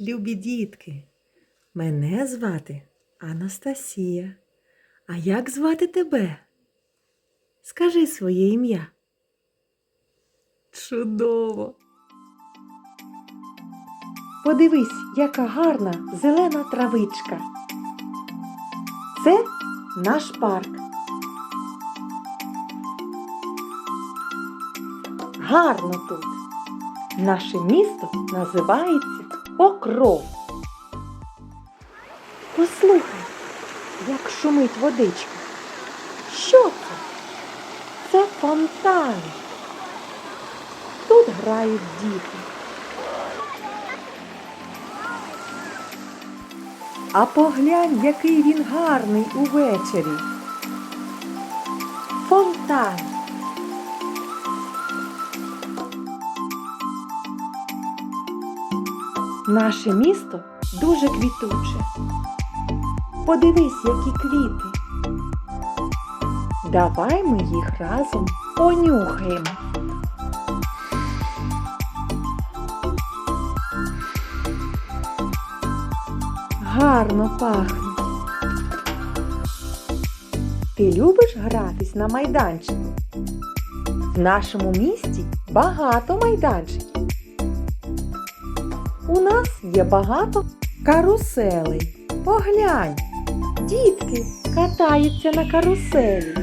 любі дітки! Мене звати Анастасія. А як звати тебе? Скажи своє ім'я. Чудово! Подивись, яка гарна зелена травичка. Це наш парк. Гарно тут. Наше місто називається Покров. Послухай, як шумить водичка. Що це? Це фонтан. Тут грають діти. А поглянь, який він гарний увечері. Фонтан. Наше місто дуже квітуче. Подивись, які квіти. Давай ми їх разом понюхаємо. Гарно пахнуть. Ти любиш гратись на майданчику? В нашому місті багато майданчиків. У нас є багато каруселей. Поглянь, дітки катаються на каруселі.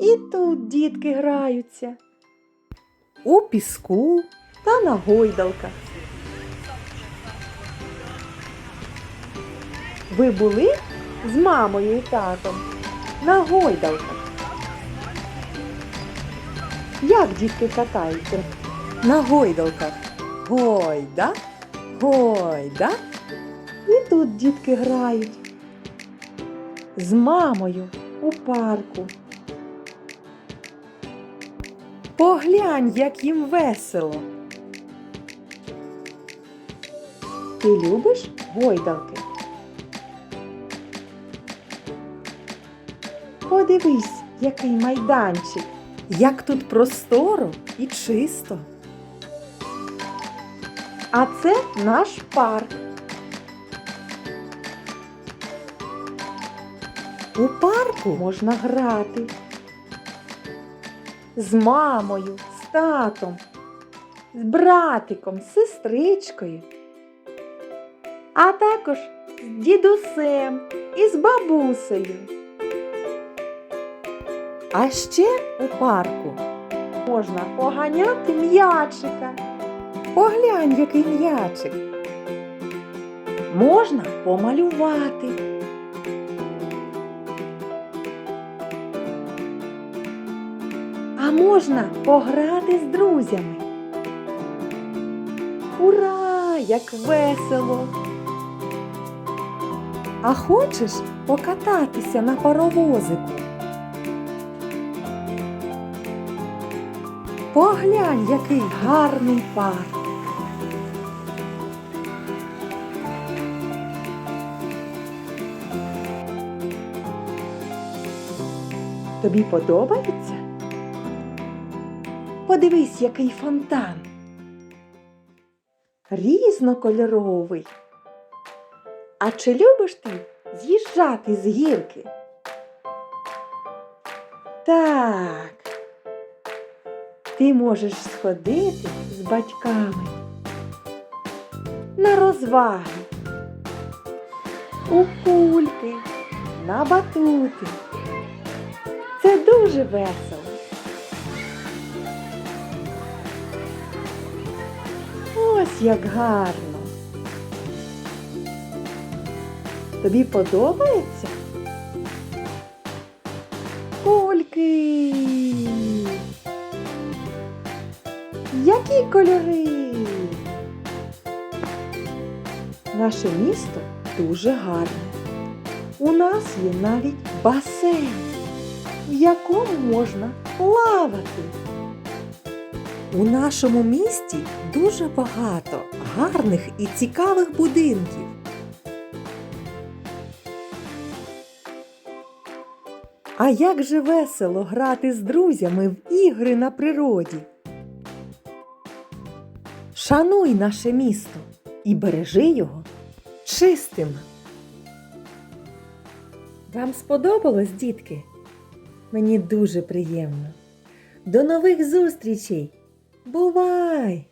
І тут дітки граються у піску та на гойдалках. Ви були з мамою і татом на гойдалках? Як дітки катаються? На гойдалках. Гойда, гойда. І тут дітки грають. З мамою у парку. Поглянь, як їм весело. Ти любиш гойдалки? Подивись, який майданчик. Як тут просторо і чисто. А це наш парк. У парку можна грати з мамою, з татом, з братиком, з сестричкою, а також з дідусем і з бабусею. А ще у парку можна поганяти м'ячика. Поглянь, який м'ячик. Можна помалювати. А можна пограти з друзями. Ура! Як весело! А хочеш покататися на паровозику? Поглянь, який гарний парк. Тобі подобається? Подивись, який фонтан. Різнокольоровий. А чи любиш ти з'їжджати з гірки? Так. Ти можеш сходити з батьками на розваги, у кульки, на батути. Це дуже весело. Ось як гарно. Тобі подобається? Які кольори? Наше місто дуже гарне. У нас є навіть басейн, в якому можна плавати. У нашому місті дуже багато гарних і цікавих будинків. А як же весело грати з друзями в ігри на природі. Шануй наше місто і бережи його чистим. Вам сподобалось, дітки? Мені дуже приємно. До нових зустрічей! Бувай!